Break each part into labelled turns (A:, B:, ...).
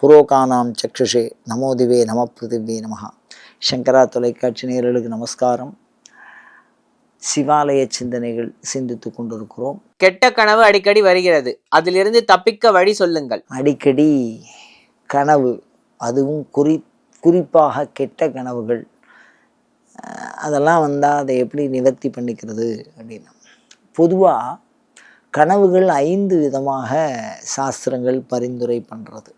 A: புரோகானாம் சக்ஷுஷே நமோதிவே நம பிருத்திவே நமஹா. சங்கரா தொலைக்காட்சி நேயர்களுக்கு நமஸ்காரம். சிவாலய சிந்தனைகள் சிந்தித்து கொண்டிருக்கிறோம்.
B: கெட்ட கனவு அடிக்கடி வருகிறது. அதிலிருந்து தப்பிக்க வழி சொல்லுங்கள்.
A: அடிக்கடி கனவு அதுவும் குறி குறிப்பாக கெட்ட கனவுகள். அதெல்லாம் வந்தால் அதை எப்படி நிவர்த்தி பண்ணிக்கிறது அப்படின்னா. பொதுவாக கனவுகள் ஐந்து விதமாக சாஸ்திரங்கள் பரிந்துரை பண்ணுறது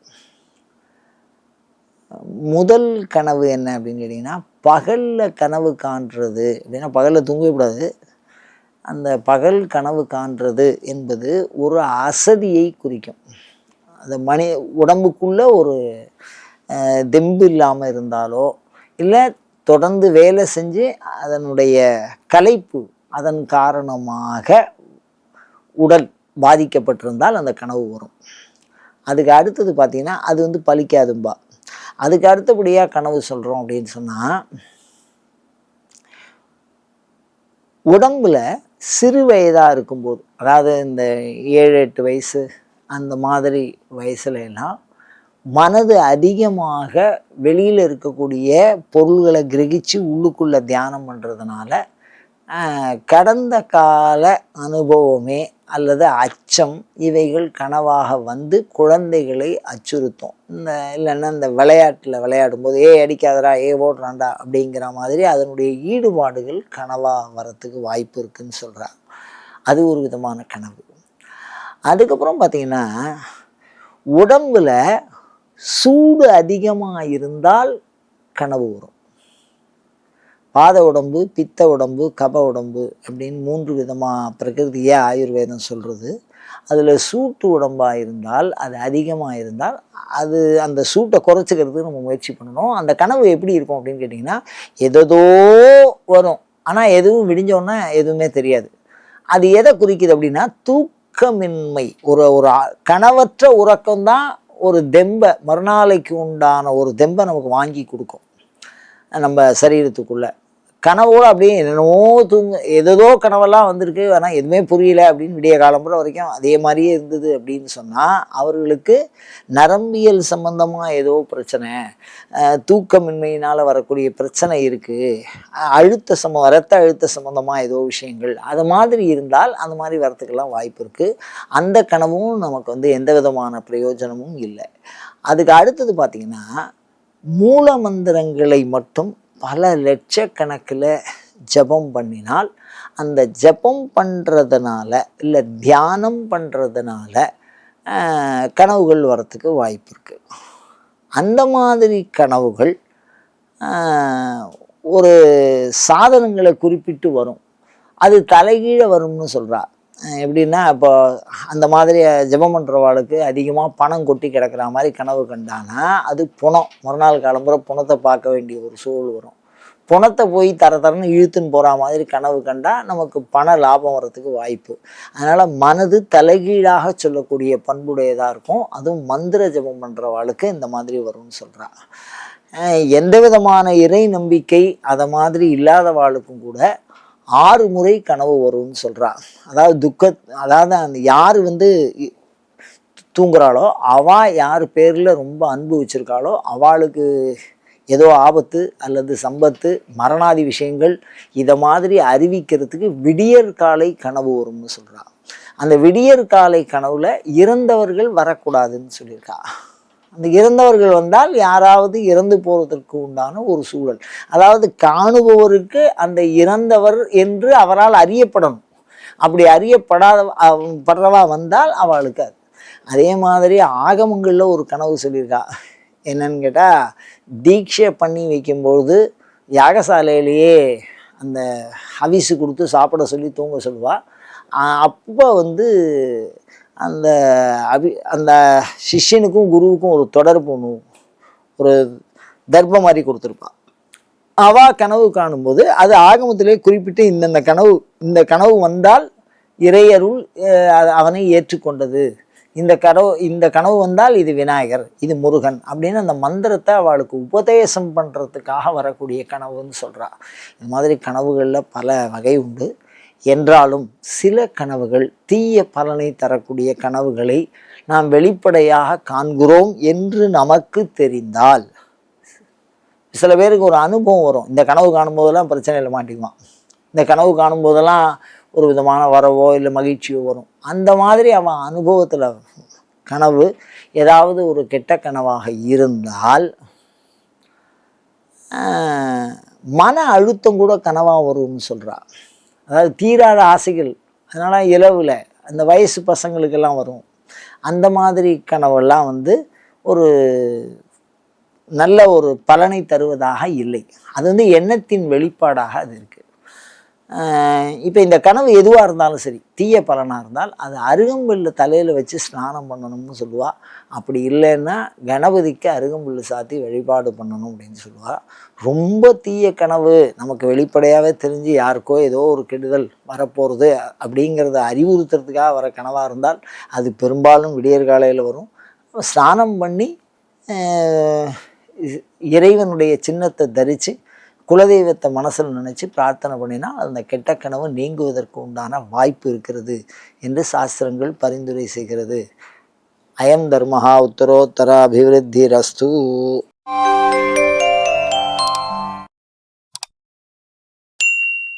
A: முதல் கனவு என்ன அப்படின்னு கேட்டிங்கன்னா பகலில் கனவு காண்றது. அப்படின்னா பகலில் தூங்கக்கூடாது அந்த பகல் கனவு காண்றது என்பது ஒரு அசதியை குறிக்கும். அந்த மனி உடம்புக்குள்ளே ஒரு தெம்பு இல்லாமல் இருந்தாலோ இல்லை தொடர்ந்து வேலை செஞ்சு அதனுடைய களைப்பு அதன் காரணமாக உடல் பாதிக்கப்பட்டிருந்தால் அந்த கனவு வரும். அதுக்கு அடுத்தது பார்த்திங்கன்னா அது வந்து பலிக்காதும்பா அதுக்கு அடுத்தபடியாக கனவு சொல்கிறோம் அப்படின்னு சொன்னால் உடம்புல சிறு வயதாக இருக்கும்போது அதாவது இந்த ஏழு எட்டு வயசு அந்த மாதிரி வயசுல எல்லாம் மனது அதிகமாக வெளியில் இருக்கக்கூடிய பொருள்களை கிரகிச்சு உள்ளுக்குள்ளே தியானம் பண்ணுறதுனால கடந்த கால அனுபவமே அல்லது அச்சம் இவைகள் கனவாக வந்து குழந்தைகளை அச்சுறுத்தும். இந்த இல்லைன்னா இந்த விளையாட்டில் விளையாடும்போது ஏ அடிக்காதடா ஏ ஓடுறாண்டா அப்படிங்கிற மாதிரி அதனுடைய ஈடுபாடுகள் கனவாக வரத்துக்கு வாய்ப்பு இருக்குன்னு சொல்கிறாங்க அது ஒரு விதமான கனவு. அதுக்கப்புறம் பார்த்திங்கன்னா உடம்புல சூடு அதிகமாக இருந்தால் கனவு வரும். பாத உடம்பு பித்த உடம்பு கப உடம்பு அப்படின்னு மூன்று விதமாக பிரகிருதியே ஆயுர்வேதம் சொல்கிறது அதில் சூட்டு உடம்பாக இருந்தால் அது அதிகமாக இருந்தால் அது அந்த சூட்டை குறைச்சிக்கிறதுக்கு நம்ம முயற்சி பண்ணணும். அந்த கனவு எப்படி இருக்கும் அப்படின்னு கேட்டிங்கன்னா எதோ வரும். ஆனால் எதுவும் விடிஞ்சோன்னா எதுவுமே தெரியாது. அது எதை குறிக்குது அப்படின்னா தூக்கமின்மை. ஒரு ஒரு கனவற்ற உறக்கம்தான் ஒரு தெம்பை மறுநாளைக்கு உண்டான ஒரு தெம்பை நமக்கு வாங்கி கொடுக்கும். நம்ம சரீரத்துக்குள்ளே. கனவோடு அப்படியே என்னென்னவோ தூங்க ஏதோ கனவெல்லாம் வந்திருக்கு. ஆனால் எதுவுமே புரியல அப்படின்னு விடிய காலம்புற வரைக்கும் அதே மாதிரியே இருந்தது அப்படின்னு சொன்னால் அவர்களுக்கு நரம்பியல் சம்பந்தமாக ஏதோ பிரச்சனை தூக்கமின்மையினால் வரக்கூடிய பிரச்சனை இருக்குது அழுத்த சம ரத்த அழுத்த சம்பந்தமாக ஏதோ விஷயங்கள். அது மாதிரி இருந்தால் அந்த மாதிரி வரத்துக்கெல்லாம் வாய்ப்பு இருக்குது அந்த கனவும் நமக்கு வந்து எந்த விதமான பிரயோஜனமும் இல்லை. அதுக்கு அடுத்தது பார்த்திங்கன்னா மூல மந்திரங்களை மட்டும் பல லட்சக்கணக்கில் ஜெபம் பண்ணினால் அந்த ஜெபம் பண்ணுறதுனால இல்லை தியானம் பண்ணுறதுனால கனவுகள் வரத்துக்கு வாய்ப்பு இருக்குது அந்த மாதிரி கனவுகள் ஒரு சாதனங்களை குறிப்பிட்டு வரும். அது தலைகீழே வரும்னு சொல்கிறா எப்படின்னா இப்போ அந்த மாதிரி ஜெபம் பண்ணுறவாளுக்கு அதிகமாக பணம் கொட்டி கிடக்கிற மாதிரி கனவு கண்டானா அது புணம். மறுநாள் காலம்புற புணத்தை பார்க்க வேண்டிய ஒரு சூழல் வரும். புணத்தை போய் தர தரன்னு இழுத்துன்னு போகிற மாதிரி கனவு கண்டால் நமக்கு பண லாபம் வர்றதுக்கு வாய்ப்பு. அதனால் மனது தலைகீழாக சொல்லக்கூடிய பண்புடையதாக இருக்கும். அதுவும் மந்திர ஜெபம் பண்ணுறவாளுக்கு இந்த மாதிரி வரும்னு சொல்கிறா எந்த விதமான இறை நம்பிக்கை அதை மாதிரி இல்லாதவாளுக்கும் கூட ஆறு முறை கனவு வரும்னு சொல்கிறாள் அதாவது துக்க அதாவது அந்த யார் வந்து தூங்குறாளோ அவள் யார் பேரில் ரொம்ப அன்பு வச்சுருக்காளோ அவளுக்கு ஏதோ ஆபத்து அல்லது சம்பத்து மரணாதி விஷயங்கள் இதை மாதிரி அறிவிக்கிறதுக்கு விடியற் காலை கனவு வரும்னு சொல்கிறாள் அந்த விடியற் காலை கனவுல இறந்தவர்கள் வரக்கூடாதுன்னு சொல்லியிருக்கா. அந்த இறந்தவர்கள் வந்தால் யாராவது இறந்து போவதற்கு உண்டான ஒரு சூழல். அதாவது காணுபவருக்கு அந்த இறந்தவர் என்று அவரால் அறியப்படணும். அப்படி அறியப்படாத படுறவா வந்தால் அவளுக்கு அது. அதே மாதிரி ஆகமங்களில் ஒரு கனவு சொல்லியிருக்கா. என்னன்னு கேட்டால் தீட்சை பண்ணி வைக்கும்பொழுது யாகசாலையிலேயே அந்த ஹவிசு கொடுத்து சாப்பிட சொல்லி தூங்க சொல்லுவாள் அப்போ வந்து அந்த அபி அந்த சிஷ்யனுக்கும் குருவுக்கும் ஒரு தொடர்பு ஒன்று ஒரு தர்ப்பம் மாதிரி கொடுத்துருப்பா அவா கனவு காணும்போது அது ஆகமத்திலே குறிப்பிட்டு இந்தந்த கனவு இந்த கனவு வந்தால் இறையருள் அவனை ஏற்றுக்கொண்டது. இந்த கனவு இந்த கனவு வந்தால் இது விநாயகர் இது முருகன் அப்படின்னு அந்த மந்திரத்தை அவளுக்கு உபதேசம் பண்ணுறதுக்காக வரக்கூடிய கனவுன்னு சொல்கிறாள் இந்த மாதிரி கனவுகளில் பல வகை உண்டு. என்றாலும் சில கனவுகள் தீய பலனை தரக்கூடிய கனவுகளை நாம் வெளிப்படையாக காண்கிறோம் என்று நமக்கு தெரிந்தால் சில பேருக்கு ஒரு அனுபவம் வரும். இந்த கனவு காணும்போதெல்லாம் பிரச்சனையில் மாட்டிக்குவான். இந்த கனவு காணும்போதெல்லாம் ஒரு விதமான வரவோ இல்லை மகிழ்ச்சியோ வரும். அந்த மாதிரி அவன் அனுபவத்தில் கனவு ஏதாவது ஒரு கெட்ட கனவாக இருந்தால் ஆஹ், மன அழுத்தம் கூட கனவாக வரும்னு சொல்கிறான் அதாவது தீராத ஆசைகள் அதனால் இலவில் அந்த வயசு பசங்களுக்கெல்லாம் வரும். அந்த மாதிரி கனவெல்லாம் வந்து ஒரு நல்ல ஒரு பலனை தருவதாக இல்லை. அது வந்து எண்ணத்தின் வெளிப்பாடாக அது இருக்குது இப்போ இந்த கனவு எதுவாக இருந்தாலும் சரி தீய பலனாக இருந்தால் அது அருகம்புல்ல தலையில் வச்சு ஸ்நானம் பண்ணணும்னு சொல்லுவாள் அப்படி இல்லைன்னா கணபதிக்கு அருகம்புல் சாத்தி வழிபாடு பண்ணணும் அப்படின்னு சொல்லுவாள் ரொம்ப தீய கனவு நமக்கு வெளிப்படையாகவே தெரிஞ்சு யாருக்கோ ஏதோ ஒரு கெடுதல் வரப்போகிறது அப்படிங்கிறத அறிவுறுத்துறதுக்காக வர கனவாக இருந்தால் அது பெரும்பாலும் விடியற்காலையில் வரும். ஸ்நானம் பண்ணி இறைவனுடைய சின்னத்தை தரித்து குலதெய்வத்தை மனசில் நினச்சி பிரார்த்தனை பண்ணினால் அந்த கெட்ட கனவு நீங்குவதற்கு உண்டான வாய்ப்பு இருக்கிறது என்று சாஸ்திரங்கள் பரிந்துரை செய்கிறது. அயம் தர்மஹா உத்தரோத்தர அபிவிருத்தி ரஸ்து